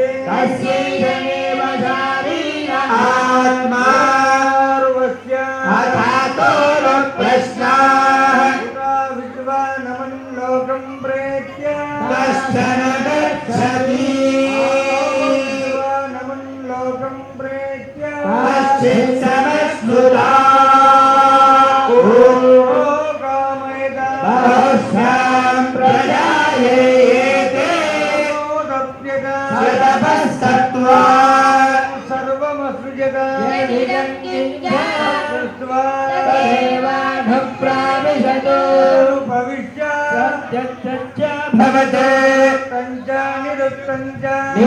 तस्यैषमेव शारीर आत्मा अथातो न प्रश्नाः लोकं प्रेत्य कश्चन गच्छति नमन् लोकं प्रेत्य कश्चित्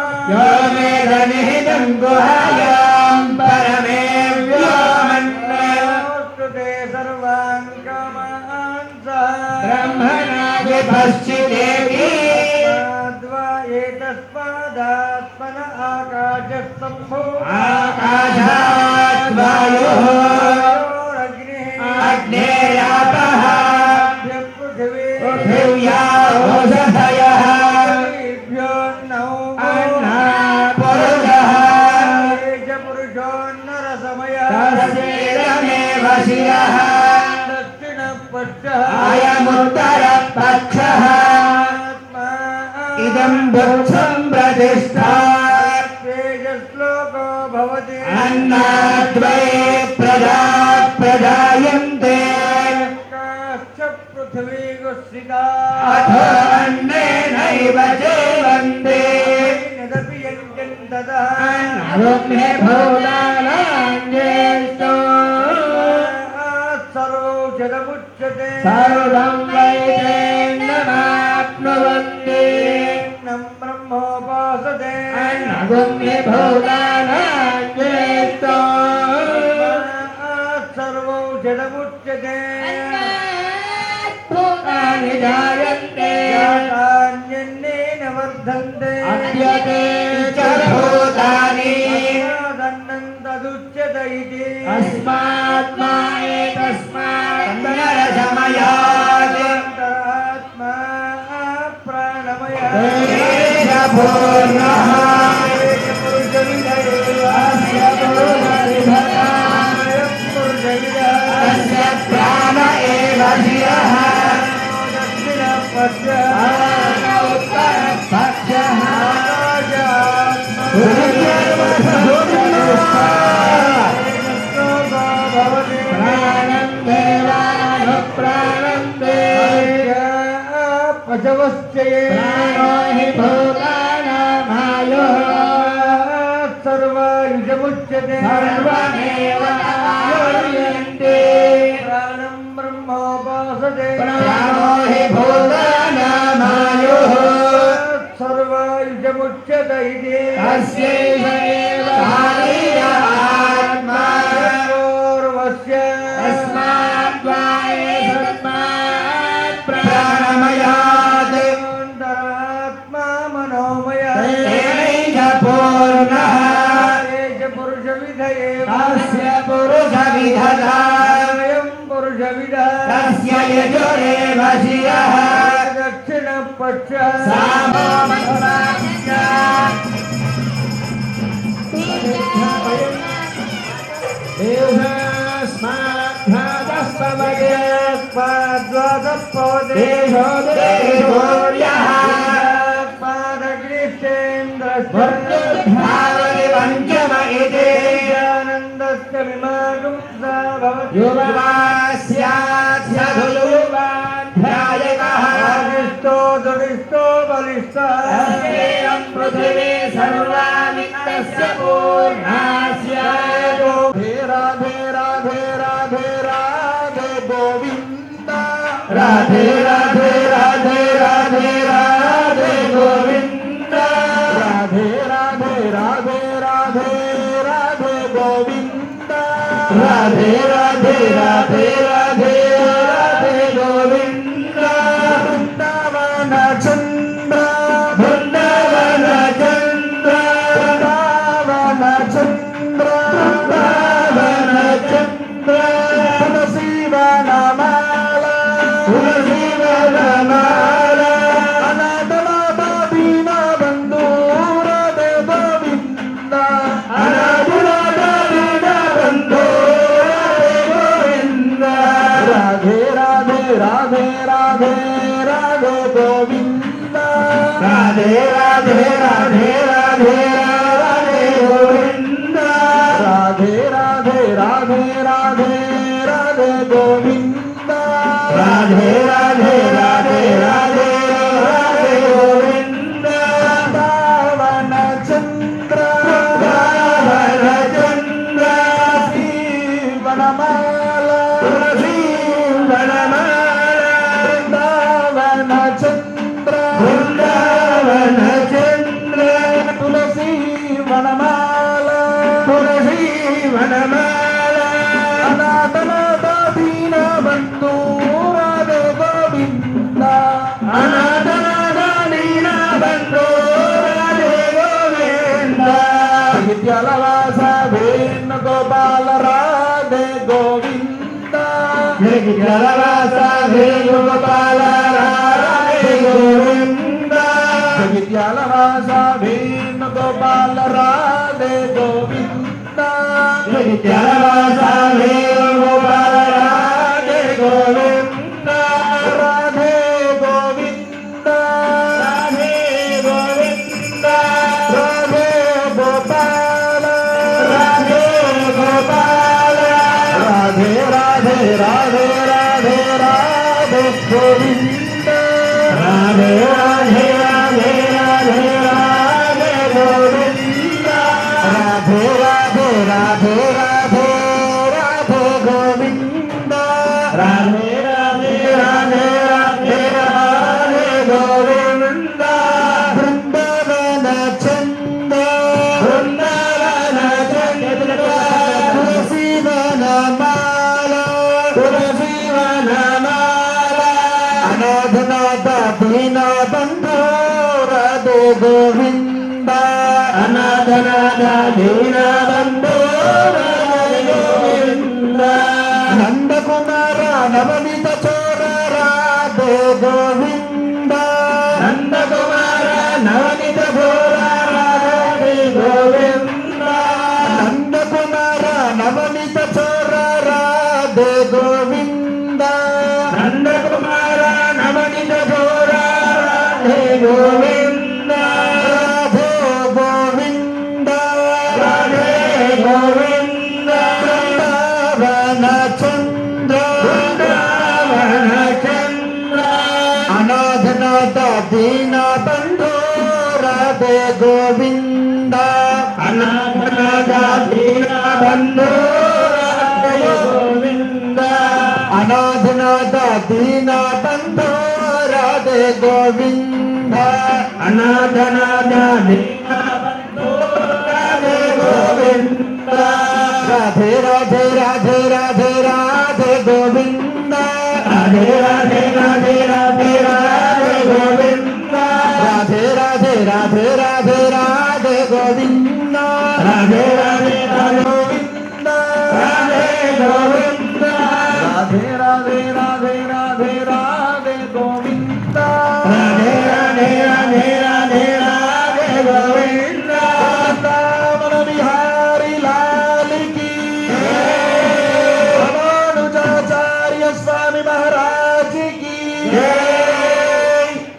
ब्रह्म यो मेदनिहितं गुहायां परमे व्योमन्नयो ते सर्वान् कामान् सः ब्रह्मणा विपश्चिदेति द्वा एतस्मादात्मन आकाशस्तम्भो आकाशात् वायुः अयमुत्तरपक्षः इदं बुद्धं प्रतिष्ठा तेजश्लोको भवति अन्नाद्वै प्रजा प्रजायन्ते काश्च पृथिवी गुस्सिता अथो अन्नेनैव जीवन्ते यदपि यज्ञं ददः अन्नरुग्ने भूतानाञ्जेष्टो सर्वौषधमुच्यते सर्वं वैतेन्नमाप्नुवन्ति नं ब्रह्मोपासते अन्नरुग्ने भूतानाञ्जेष्टो सर्वौषधमुच्यते भूतानि जायन्ते यातान्यन्नेन वर्धन्ते अद्यते च भूतानि दन्नं तदुच्यत इति अस्मात्मा एतस्मात् नरसमयात् अन्तरात्मा प्राणमय तेज पूर्णः पशवश्चये प्राणो हि भूतानामायुः सर्वायुजमुच्यते सर्वमेव आयुर्यन्ते प्राणं ब्रह्मोपासते प्राणो हि भूतानामायुः सर्वायुजमुच्यत इति तस्यैव एव ಯಜುರೆ ವಜಿಯ ದಕ್ಷಿಣ ಪಕ್ಷ ದೇಶೋದ್ಯೋರ್ಯ Radhe Radhe राधे राधे राधे राधे రాధే గోవింద జగద్రవాస హే గోపాల రాధే గోవింద జగద్రవాస భీమ గోపాల రాధే గోవింద జగద్రవాస హే గోపాల రాధే గోవింద রাধে রাধে রাধে রাধে গোবিন্দ রাধে গোবিন্দ శ్రీనాథంతో రాధే గోవింద అనాథనాథ రాధే గోవింద రాధే రాధే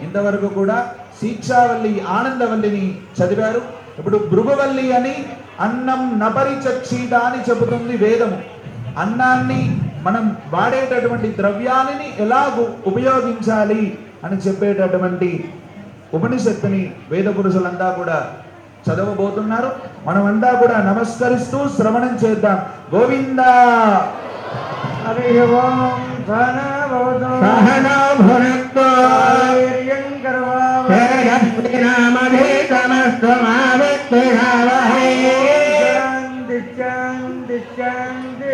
ఇంతవరకు కూడా శిక్షావల్లి ఆనందవల్లిని చదివారు. ఇప్పుడు భృగువల్లి అని అన్నం నపరి చచ్చీట అని చెబుతుంది వేదము. అన్నాన్ని మనం వాడేటటువంటి ద్రవ్యాన్ని ఎలాగూ ఉపయోగించాలి అని చెప్పేటటువంటి ఉపనిషత్తుని వేద పురుషులంతా కూడా చదవబోతున్నారు. మనమంతా కూడా నమస్కరిస్తూ శ్రవణం చేద్దాం. గోవింద! హరి ఓం సహనా భునక్తో శాంతి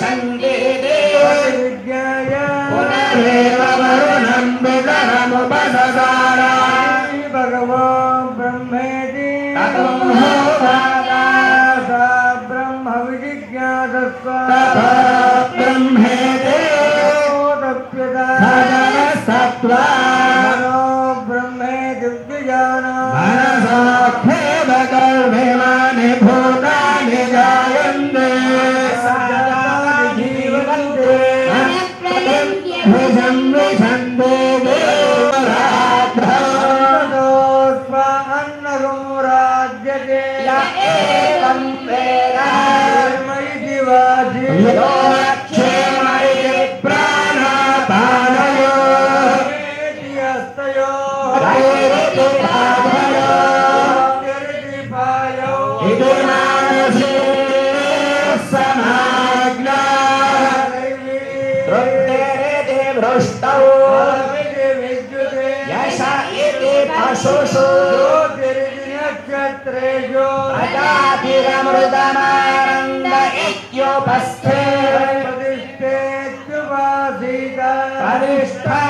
సందేదే విద్యాయ పునరే भ्रष्टौ यश इति पशुषु नक्षत्रेषु प्रजातिरमृतमानन्द इत्युपस्थे प्रतिष्ठेत्युपासीत प्रतिष्ठा